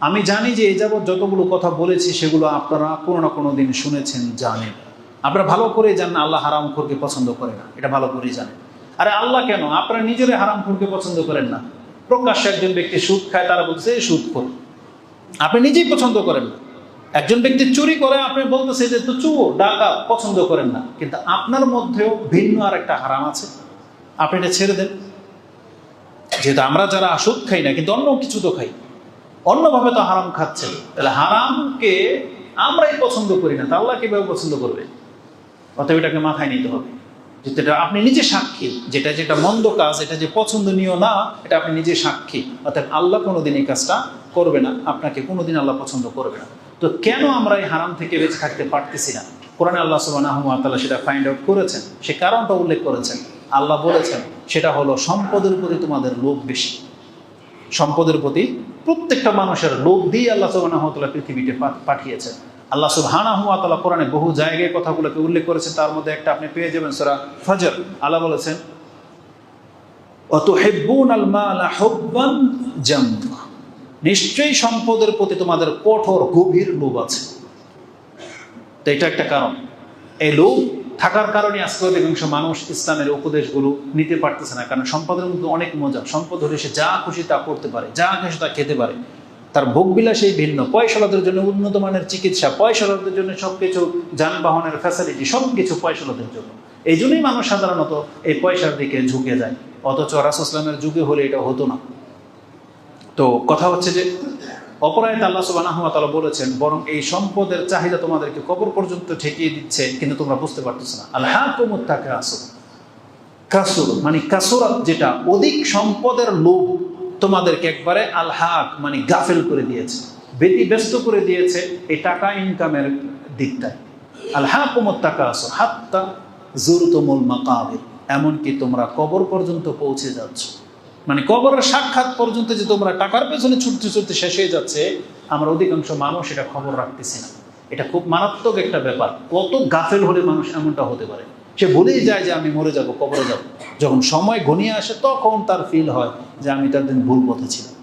আমি জানি যে এই যাবৎ যতগুলো কথা বলেছি, সেগুলো আপনারা কোনো না কোনো দিন শুনেছেন, জানেন। আপনারা ভালো করে জানেন, আল্লাহ হারাম খুরকে পছন্দ করে না। এটা ভালো করেই জানেন। আরে আল্লাহ কেন? আপনারা নিজেরাই হারাম খুরকে পছন্দ করেন না। প্রকাশ্যে একজন ব্যক্তি সুদ খায়, তারা বলছে, "এই সুদ খোর। আপনি নিজেই পছন্দ করেন না। একজন ব্যক্তি চুরি করে, আপনি বলতেছে যে, তো চুর ডাকা পছন্দ করেন না। কিন্তু আপনার মধ্যেও ভিন্ন আর একটা হারাম আছে। আপনি এটা ছেড়ে দেন। যেহেতু আমরা যারা সুদ খাই না, কিন্তু অন্য কিছু তো খাই। অন্যভাবে তো হারাম খাচ্ছেন। তাহলে হারামকে আমরাই পছন্দ করি না, তা আল্লাহ কীভাবে পছন্দ করবে? অতএব এটাকে মাথায় নিতে হবে। যেটা আপনি নিজে সাক্ষী, যেটা যেটা মন্দ কাজ, এটা যে পছন্দনীয় না, এটা আপনি নিজে সাক্ষী। অর্থাৎ আল্লাহ কোনোদিন এই কাজটা করবে না, আপনাকে কোনোদিন আল্লাহ পছন্দ করবে না। তো কেন আমরা এই হারাম থেকে বেঁচে থাকতে পারতেছি না? কোরআনে আল্লাহ সুবাহ সেটা ফাইন্ড আউট করেছেন। সে কারণটা উল্লেখ করেছেন। আল্লাহ বলেছেন, সেটা হলো সম্পদের প্রতি তোমাদের লোভ বেশি। সম্পদের প্রতি প্রত্যেকটা মানুষের লোভ দিয়ে আল্লাহ সুবাহ পৃথিবীতে পাঠিয়েছেন। আল্লাহ সুবাহ কোরআনে বহু জায়গায় কথাগুলোকে উল্লেখ করেছেন। তার মধ্যে একটা আপনি পেয়ে যাবেন সোরা ফজর। আল্লাহ বলেছেন নিশ্চয়ই সম্পদের প্রতি তোমাদের কঠোর, গভীর লোভ আছে। তো এটা একটা কারণ। এই লোভ থাকার কারণে আজকে অধিকাংশ মানুষ ইসলামের উপদেশগুলো নিতে পারতেছে না, কারণ সম্পদের মধ্যে অনেক মজা। সম্পদ হলে সে যা খুশি তা করতে পারে, যা খুশি তা খেতে পারে। তার ভোগবিলাসেই ভিন্ন। পয়সালাদের জন্য উন্নত মানের চিকিৎসা পয়সালাদের জন্য সব কিছু যানবাহনের ফ্যাসিলিটি সব কিছু পয়সালাদের জন্য। এই জন্যই মানুষ সাধারণত এই পয়সার দিকে ঝুঁকে যায়। অথচ রাসুসলামের যুগে হলে এটা হতো না। তো কথা হচ্ছে যে অপরায়ত আল্লাহ সুবাহ বলেছেন, বরং এই সম্পদের চাহিদা তোমাদেরকে কবর পর্যন্ত ঠেকিয়ে দিচ্ছে, কিন্তু তোমরা বুঝতে পারতেছো না। আল্লাহ কুমুত্তাকে আসো কাসুর মানে কাসুরাত যেটা অধিক সম্পদের লোভ তোমাদেরকে একবারে আলহাক মানে গাফেল করে দিয়েছে বেতি ব্যস্ত করে দিয়েছে এই টাকা ইনকামের দিকটায়। আলহা কুমত্তাকা আসো হাত্তা জুরতমুল মাকাবির এমনকি তোমরা কবর পর্যন্ত পৌঁছে যাচ্ছ। মানে কবরের সাক্ষাৎ পর্যন্ত যে তোমরা টাকার পেছনে ছুটতে ছুটতে শেষ হয়ে যাচ্ছে, আমরা অধিকাংশ মানুষ এটা খবর রাখতেছি না। এটা খুব মারাত্মক একটা ব্যাপার। কত গাফেল হলে মানুষ এমনটা হতে পারে? সে বলেই যায় যে, আমি মরে যাব, কবরে যাব। যখন সময় ঘনিয়ে আসে, তখন তার ফিল হয় যে, আমি তার দিন ভুল পথে ছিলাম।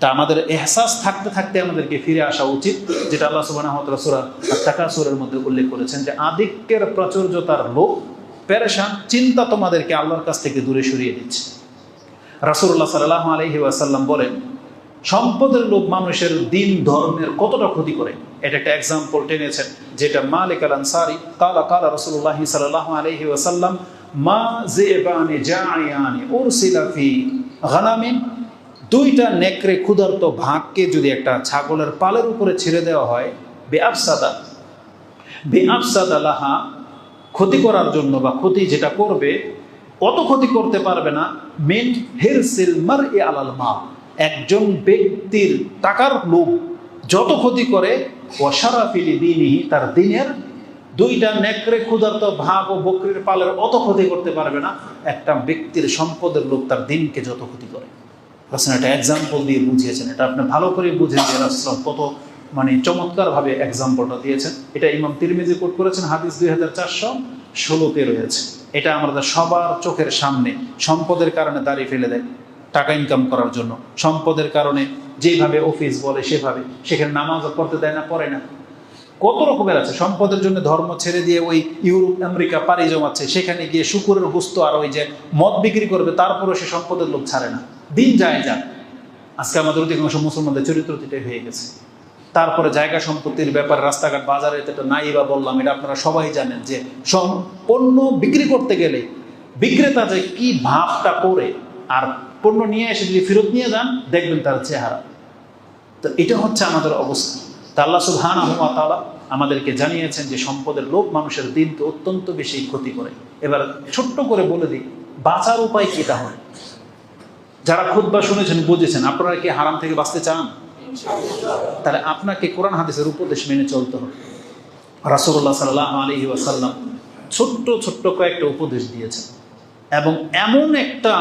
তা আমাদের এহসাস থাকতে থাকতে আমাদেরকে ফিরে আসা উচিত, যেটা আল্লাহ সুবাহ সুরা টাকা সুরের মধ্যে উল্লেখ করেছেন যে, আধিক্যের প্রাচুর্যতার লোক প্যারেশান চিন্তা তোমাদেরকে আল্লাহর কাছ থেকে দূরে সরিয়ে দিচ্ছে। রাসুল্লাহ সাল্লাহ আলহি আসাল্লাম বলেন, সম্পদের লোভ মানুষের দিন ধর্মের কতটা ক্ষতি করে? এটা একটা এক্সাম্পল টেনেছেন, যেটা মালিক আল আনসারি কালা কালা রসুল্লাহ সাল্লাহ আলহি আসাল্লাম মা জেবানি জায়ানি উরসিলা ফি গানামিন, দুইটা নেকড়ে ক্ষুধার্ত ভাগকে যদি একটা ছাগলের পালের উপরে ছেড়ে দেওয়া হয়, বেআফসাদা বেআফসাদা লাহা ক্ষতি করার জন্য বা ক্ষতি যেটা করবে অত ক্ষতি করতে পারবে না। মেন হেরসিল মার এ আলাল মা একজন ব্যক্তির টাকার লোভ যত ক্ষতি করে ওয়াশারাফিলি দিনই তার দিনের দুইটা নেকড়ে ক্ষুধার্ত ভাগ ও বকরির পালের অত ক্ষতি করতে পারবে না। একটা ব্যক্তির সম্পদের লোক তার দিনকে যত ক্ষতি করে। রাসুল একটা এক্সাম্পল দিয়ে বুঝিয়েছেন। এটা আপনি ভালো করে বুঝেন যে রাসুলাম কত মানে চমৎকারভাবে এক্সাম্পলটা দিয়েছেন। এটা ইমাম তিরমিজি কোট করেছেন, হাদিস দুই হাজার চারশো। ষোলোতে রয়েছে। এটা আমাদের সবার চোখের সামনে সম্পদের কারণে দাঁড়িয়ে ফেলে দেয় টাকা ইনকাম করার জন্য। সম্পদের কারণে যেভাবে অফিস বলে সেভাবে। সেখানে নামাজ পড়তে দেয় না, পড়ে না। কত রকমের আছে? সম্পদের জন্য ধর্ম ছেড়ে দিয়ে ওই ইউরোপ, আমেরিকা, পাড়ি জমাচ্ছে। সেখানে গিয়ে শুকুরের বস্তু আর ওই যে মদ বিক্রি করবে তারপরে সে সম্পদের লোক ছাড়ে না। দিন যায় যান আজকে আমাদের অধিকাংশ মুসলমানদের চরিত্রটিটাই হয়ে গেছে। তারপরে জায়গা সম্পত্তির ব্যাপার, রাস্তাঘাট, বাজারে এটা নাই বা বললাম, এটা আপনারা সবাই জানেন যে পণ্য বিক্রি করতে গেলে বিক্রেতা যে কি ভাবটা করে, আর পণ্য নিয়ে এসে যদি ফেরত নিয়ে যান, দেখবেন তার চেহারা। তো এটা হচ্ছে আমাদের অবস্থা। তা আল্লাহ সুবহান তাআলা আমাদেরকে জানিয়েছেন যে সম্পদের লোভ মানুষের দিনকে অত্যন্ত বেশি ক্ষতি করে। এবার ছোট্ট করে বলে দিই, বাঁচার উপায় কি তাহলে? যারা খুদ্া শুনেছেন, বুঝেছেন, আপনারা কি হারাম থেকে বাঁচতে চান? তাহলে আপনাকে কোরআন হাদিসের উপদেশ মেনে চলতে হবে। রাসুল্লাহ সাল্লাহ আলহি ওয়াসাল্লাম ছোট্ট ছোট্ট কয়েকটা উপদেশ দিয়েছেন এবং এমন একটা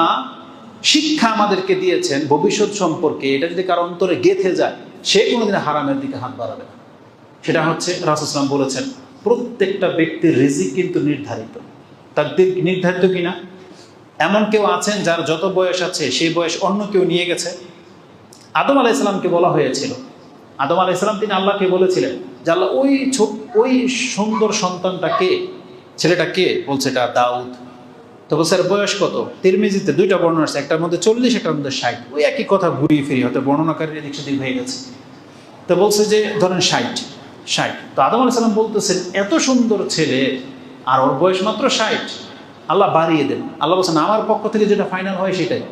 শিক্ষা আমাদেরকে দিয়েছেন ভবিষ্যৎ সম্পর্কে, এটা যদি কারও অন্তরে গেথে যায়, সে কোনোদিন হারামের দিকে হাত বাড়াবে না। সেটা হচ্ছে রাসুসলাম বলেছেন, প্রত্যেকটা ব্যক্তির রিজিক কিন্তু নির্ধারিত। তার দিক নির্ধারিত কিনা? এমন কেউ আছেন যার যত বয়স আছে, সেই বয়স অন্য কেউ নিয়ে গেছে। আদম আলাহ ইসলামকে বলা হয়েছিল। আদম আলাহ ইসলাম তিনি আল্লাহকে বলেছিলেন যে আল্লাহ ওই ওই সুন্দর সন্তানটা কে? ছেলেটা কে? বলছে এটা দাউদ। তো বলছে বয়স কত? তিরমিজিতে দুইটা বর্ণনা আছে, একটার মধ্যে চল্লিশ, একটার মধ্যে ষাট। ওই একই কথা ঘুরিয়ে ফিরিয়ে হয়তো বর্ণনাকারীর এদিক সেদিক হয়ে গেছে। তো বলছে যে, ধরেন ষাট ষাট। তো আদম আলাহ সাল্লাম বলতেছেন এত সুন্দর ছেলে, আর ওর বয়স মাত্র ষাট। আল্লাহ বাড়িয়ে দেন। আল্লাহ বলছেন, আমার পক্ষ থেকে যেটা ফাইনাল হয় সেটাই।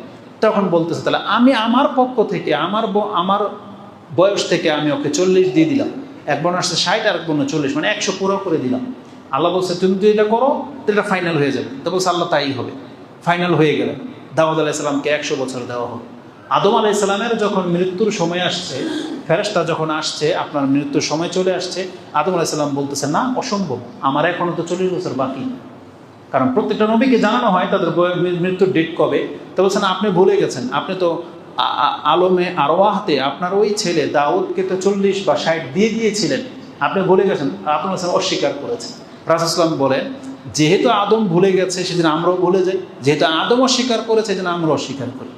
তখন বলতেছে, তাহলে আমি আমার পক্ষ থেকে, আমার আমার বয়স থেকে আমি ওকে চল্লিশ দিয়ে দিলাম। এক বোন আসছে ষাট আর এক বোন চল্লিশ মানে একশো পুরো করে দিলাম। আল্লাহ বলছে, তুমি যদি এটা করো তো এটা ফাইনাল হয়ে যাবে। তো বলছে, আল্লাহ তাই হবে ফাইনাল হয়ে গেলে। দাউদ আলাইসালামকে একশো বছর দেওয়া হবে আদম আলাইসালামের যখন মৃত্যুর সময় আসছে ফেরেস্তা যখন আসছে, আপনার মৃত্যুর সময় চলে আসছে, আদম আলাইসাল্লাম বলতেছে, না, অসম্ভব, আমার এখনও তো চল্লিশ বছর বাকি। কারণ প্রত্যেকটা নবীকে জানানো হয় তাদের মৃত্যুর ডেট কবে। তো বলছেন, আপনি ভুলে গেছেন। আপনি তো আলমে আরোয়াহতে আপনার ওই ছেলে দাউদকে তো চল্লিশ বা ষাট দিয়ে দিয়েছিলেন। আপনি ভুলে গেছেন। আপনি বলছেন, অস্বীকার করেছেন। রাসুসলাম বলেন, যেহেতু আদম ভুলে গেছে সেদিন আমরাও ভুলে যাই। যেহেতু আদম অস্বীকার করেছে সেদিন আমরা অস্বীকার করি।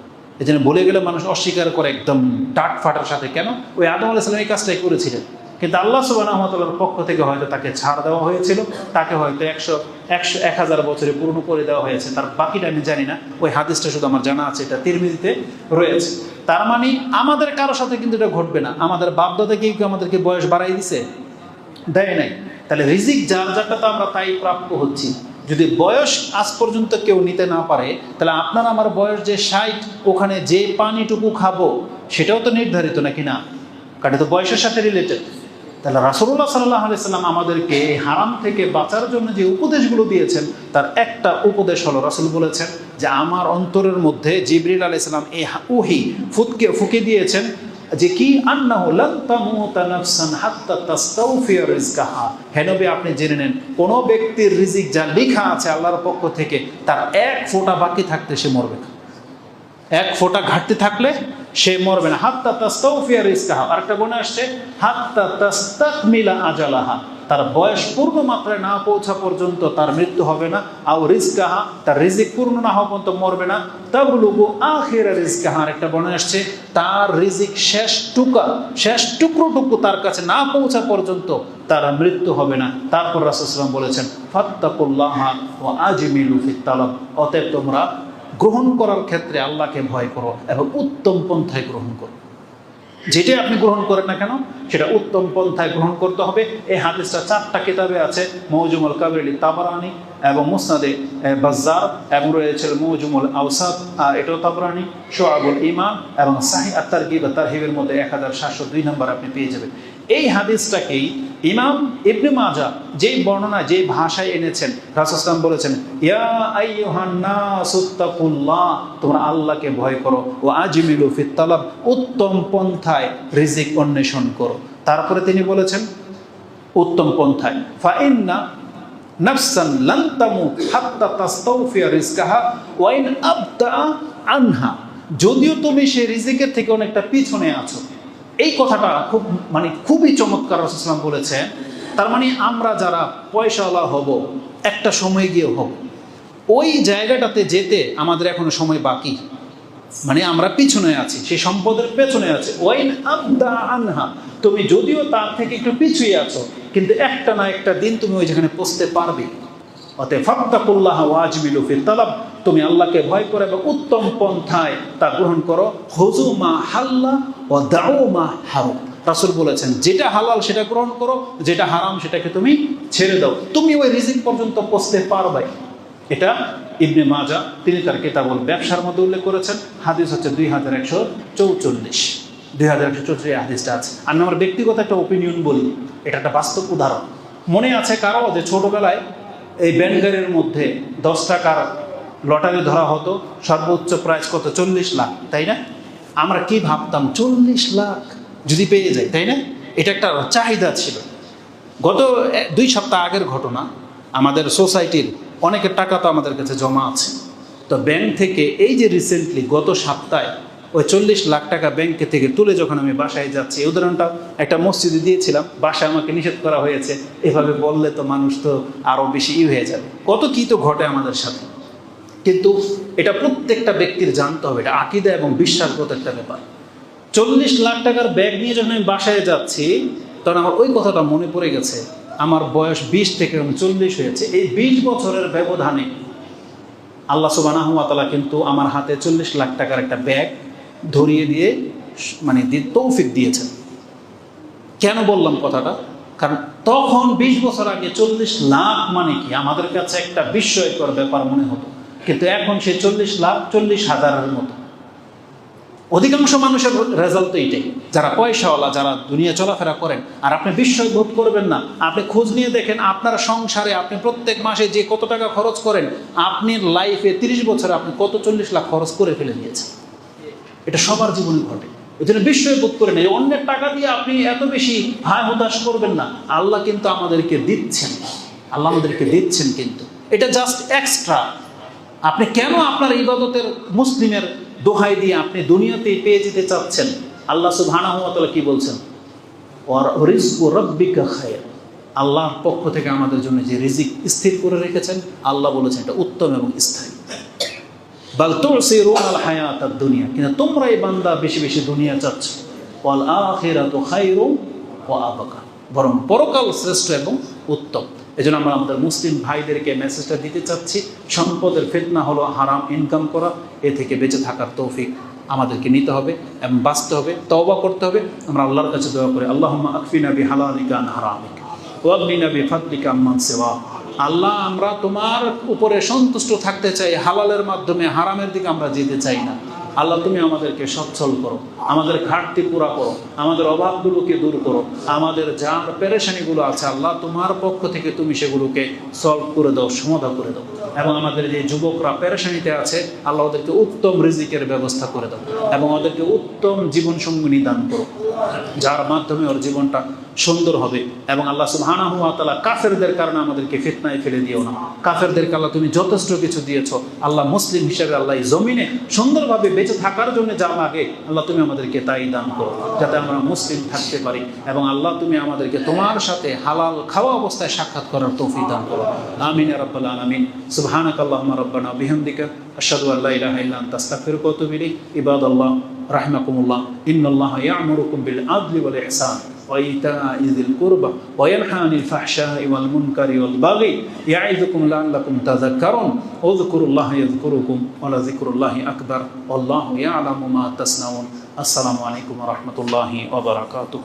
এই জন্য ভুলে গেলে মানুষ অস্বীকার করে একদম টাট ফাটার সাথে। কেন? ওই আদম আলাইসালাম এই কাজটাই করেছিলেন। কিন্তু আল্লাহ সুবাহর পক্ষ থেকে হয়তো তাকে ছাড় দেওয়া হয়েছিল। তাকে হয়তো একশো একশো এক হাজার বছরে পূর্ণ করে দেওয়া হয়েছে। তার বাকিটা আমি জানি না। ওই হাদিসটা শুধু আমার জানা আছে, এটা তিরমিজিতে রয়েছে। তার মানে আমাদের কারও সাথে কিন্তু এটা ঘটবে না। আমাদের বাপদাদা কেউ কি আমাদেরকে বয়স বাড়াই দিছে? দেয় নাই। তাহলে রিজিক যার যারটা তো আমরা তাই প্রাপ্য হচ্ছি। যদি বয়স আজ পর্যন্ত কেউ নিতে না পারে, তাহলে আপনার আমার বয়স যে ষাট, ওখানে যে পানিটুকু খাব, সেটাও তো নির্ধারিত নাকি না? কারণ তো বয়সের সাথে রিলেটেড তাহলে রাসুল্লাহ সাল্লাহ আলাইসাল্লাম আমাদেরকে এই হারাম থেকে বাঁচার জন্য যে উপদেশগুলো দিয়েছেন, তার একটা উপদেশ হলো, রাসুল বলেছেন যে আমার অন্তরের মধ্যে জিবরিল আলাইসাল্লাম এই উহি ফুটকে ফুকে দিয়েছেন যে কি? আন্নাহু লান তামুতা নাফসান হাত্তা তাস্তাউফিয়া রিজকাহা। হে নবী, আপনি জেনে নেন, কোন ব্যক্তির রিজিক যা লেখা আছে আল্লাহর পক্ষ থেকে, তার এক ফোঁটা বাকি থাকতে সে মরবে না। এক ফোঁটা ঘাটতি থাকলে সে মরবে না। হাত্তা তাস্তাউফিয়া রিজকাহা। আরেকটা বনে আসছে হাত হাত্তা তাস্তাকমিলা আজালাহা। তার বয়স পূর্ণ মাত্রায় না পৌঁছা পর্যন্ত তার মৃত্যু হবে না। আও রিজকাহা, তার রিজিক পূর্ণ না হওয়া পর্যন্ত মরবে না। তাবলুগু আখিরা রিজকাহা। আরেকটা বনে আসছে, তার রিজিক শেষ টুকা, শেষ টুকরোটুকু তার কাছে না পৌঁছা পর্যন্ত তার মৃত্যু হবে না। তারপর রাসুলাম বলেছেন, ফাত্তাকুল্লাহা ও আজমিলু ফিত তালাব। অতএব তোমরা গ্রহণ করার ক্ষেত্রে আল্লাহকে ভয় করো এবং উত্তম পন্থায় গ্রহণ করো। যেটাই আপনি গ্রহণ করেন না কেন সেটা উত্তম পন্থায় গ্রহণ করতে হবে। এই হাদিসটা চারটা কিতাবে আছে মৌজুমুল কাবির তাবরানি এবং মুসনাদে এ, বাজ্জার এবং রয়েছে মৌজুমুল আউসাদ আর এটাও তাবরানি শোয়াবুল ইমান এবং সাহি আত্মার গিব তারহিবের মধ্যে এক হাজার সাতশো দুই নম্বর আপনি পেয়ে যাবেন। এই হাদিসটাকেই ইমাম ইবনে মাজা যেই বর্ণনা যেই ভাষায় এনেছেন রাসুসলাম বলেছেন, ইয়া তোমরা আল্লাহকে ভয় করো ও আজমিলু ফিত তালাব উত্তম পন্থায় রিজিক অন্বেষণ করো। তারপরে তিনি বলেছেন, উত্তম পন্থায় ফাইন্না নাফসান লান তামুত হাত্তা তাস্তাউফিয়া রিজকাহা ওয়া ইন আবতা আনহা যদিও তুমি সেই রিজিকের থেকে অনেকটা পিছনে আছো এই কথাটা খুব মানে খুবই চমৎকার রসুলাম বলেছেন। তার মানে আমরা যারা পয়সাওয়ালা হব, একটা সময় গিয়ে হব। ওই জায়গাটাতে যেতে আমাদের এখনও সময় বাকি। মানে আমরা পিছনে আছি, সেই সম্পদের পেছনে আছে। ওয়াইন আবদা আনহা, তুমি যদিও তার থেকে একটু পিছুই আছো, কিন্তু একটা না একটা দিন তুমি ওই যেখানে পৌঁছতে পারবে। অতএব ফাত্তাকুল্লাহ ওয়াজমিলু ফিত তালাব, তুমি আল্লাহকে ভয় করো এবং উত্তম পন্থায় তা গ্রহণ করো। হুজু মা হাল্লা ও দাও মা হারু রাসুল বলেছেন, যেটা হালাল সেটা গ্রহণ করো, যেটা হারাম সেটাকে তুমি ছেড়ে দাও। তুমি ওই রিজিক পর্যন্ত পৌঁছতে পারবে। এটা ইবনে মাজা তিনি তার কেতাবল ব্যবসার মধ্যে উল্লেখ করেছেন। হাদিস হচ্ছে দুই হাজার একশো চৌচল্লিশ। দুই হাজার একশো চৌচল্লিশ হাদিসটা আছে। আমি আমার ব্যক্তিগত একটা ওপিনিয়ন বলি। এটা একটা বাস্তব উদাহরণ। মনে আছে কারও যে ছোটবেলায় এই ব্যাংকারের মধ্যে দশ টাকার লটারি ধরা হতো, সর্বোচ্চ প্রাইস কত? চল্লিশ লাখ, তাই না? আমরা কি ভাবতাম? চল্লিশ লাখ যদি পেয়ে যাই, তাই না? এটা একটা চাহিদা ছিল। গত দুই সপ্তাহ আগের ঘটনা, আমাদের সোসাইটির অনেকের টাকা তো আমাদের কাছে জমা আছে। তো ব্যাংক থেকে এই যে রিসেন্টলি গত সপ্তাহে ওই চল্লিশ লাখ টাকা ব্যাংকে থেকে তুলে যখন আমি বাসায় যাচ্ছি উদাহরণটা একটা মসজিদে দিয়েছিলাম, বাসায় আমাকে নিষেধ করা হয়েছে। এভাবে বললে তো মানুষ তো আরও বেশি ই হয়ে যাবে। কত কী তো ঘটে আমাদের সাথে। কিন্তু এটা প্রত্যেকটা ব্যক্তির জানতে হবে, এটা আকিদা এবং বিশ্বাসগত একটা ব্যাপার। চল্লিশ লাখ টাকার ব্যাগ নিয়ে যখন আমি বাসায় যাচ্ছি, তখন আমার ওই কথাটা মনে পড়ে গেছে, আমার বয়স বিশ থেকে এখন চল্লিশ হয়েছে। এই বিশ বছরের ব্যবধানে আল্লাহ সুবানাহতালা কিন্তু আমার হাতে চল্লিশ লাখ টাকার একটা ব্যাগ ধরিয়ে দিয়ে মানে তৌফিক দিয়েছেন। কেন বললাম কথাটা? কারণ তখন বিশ বছর আগে চল্লিশ লাখ মানে কি? আমাদের কাছে একটা বিস্ময়কর ব্যাপার মনে হতো। কিন্তু এখন সে চল্লিশ লাখ, চল্লিশ হাজারের মতো। অধিকাংশ মানুষের রেজাল্ট তো এইটাই যারা পয়সাওয়ালা, যারা দুনিয়া চলাফেরা করেন, আর আপনি বিস্ময় বোধ করবেন না, আপনি খোঁজ নিয়ে দেখেন, আপনার সংসারে আপনি প্রত্যেক মাসে যে কত টাকা খরচ করেন, আপনি লাইফে তিরিশ বছরে আপনি কত চল্লিশ লাখ খরচ করে ফেলে দিয়েছেন। এটা সবার জীবনে ঘটে। ওই জন্য বিস্ময় বোধ করেন, এই অন্যের টাকা দিয়ে আপনি এত বেশি হায় হতাশ করবেন না। আল্লাহ কিন্তু আমাদেরকে দিচ্ছেন। আল্লাহ আমাদেরকে দিচ্ছেন কিন্তু। এটা জাস্ট এক্সট্রা আপনি কেন আপনার ইবাদতের মুসলিমের দোহাই দিয়ে আপনি দুনিয়াতে পেয়ে যেতে চাচ্ছেন? আল্লাহ সুবহানাহু ওয়া তাআলা কি বলছেন? আল্লাহর পক্ষ থেকে আমাদের জন্য যে রিজিক স্থির করে রেখেছেন, আল্লাহ বলেছেন এটা উত্তম এবং স্থায়ী। বাল তুসিরুন আল হায়াতাদ দুনিয়া। কিন্তু তোমরা এই বান্দা বেশি বেশি দুনিয়া চাচ্ছ। ওয়াল আখিরাতু খায়রুম ওয়া আবাকা বরং পরকাল শ্রেষ্ঠ এবং উত্তম। এজন্য আমরা আমাদের মুসলিম ভাইদেরকে মেসেজটা দিতে চাচ্ছি, সম্পদের ফিতনা হলো হারাম ইনকাম করা, এ থেকে বেঁচে থাকার তৌফিক আমাদেরকে নিতে হবে এবং বাঁচতে হবে, তওবা করতে হবে। আমরা আল্লাহর কাছে দোয়া করি, আল্লাহুম্মা আকফিনা বিহালালিকা আন হারামিকা ওয়াগনিনা বিফাদলিকা আম্মান সিওয়া আল্লাহ, আমরা তোমার উপরে সন্তুষ্ট থাকতে চাই, হালালের মাধ্যমে, হারামের দিকে আমরা যেতে চাই না। আল্লাহ, তুমি আমাদেরকে সচ্ছল করো, আমাদের ঘাটতি পুরা করো, আমাদের অভাবগুলোকে দূর করো, আমাদের যার পেরেশানিগুলো আছে আল্লাহ, তোমার পক্ষ থেকে তুমি সেগুলোকে সলভ করে দাও, সমাধা করে দাও। এবং আমাদের যে যুবকরা পেরেশানিতে আছে, আল্লাহ ওদেরকে উত্তম রিজিকের ব্যবস্থা করে দাও এবং ওদেরকে উত্তম জীবন সঙ্গিনী দান করো। যার মাধ্যমে ওর জীবনটা সুন্দর হবে এবং আল্লাহ সুবহানাহু ওয়া তাআলা কাফেরদের কারণে আমাদেরকে ফিতনায় ফেলে দিও না। কাফেরদেরকে আল্লাহ তুমি যথেষ্ট কিছু দিয়েছ। আল্লাহ মুসলিম হিসেবে আল্লাহ জমিনে সুন্দরভাবে বেঁচে থাকার জন্য যা লাগে, আল্লাহ তুমি আমাদেরকে তাই দান করো, যাতে আমরা মুসলিম থাকতে পারি এবং আল্লাহ তুমি আমাদেরকে তোমার সাথে হালাল খাওয়া অবস্থায় সাক্ষাৎ করার তৌফিক দান করো। আমিন রাব্বাল আলামিন। সুবহানাক আল্লাহুম্মা রাব্বানা, বিহামদিকা, আশহাদু আল্লা ইলাহা ইল্লা আনতা, আস্তাগফিরুকা ওয়া আতুবু ইলাইক। ইবাদাল্লাহ। رحمكم الله إن الله يعمركم بالعدل والإحسان وإيتاء ذي القربى وينهى عن الفحشاء والمنكر والبغي يعظكم لعلكم تذكرون. اذكروا الله يذكركم ولذكر الله أكبر. والله يعلم ما تصنعون. السلام عليكم ورحمة الله وبركاته.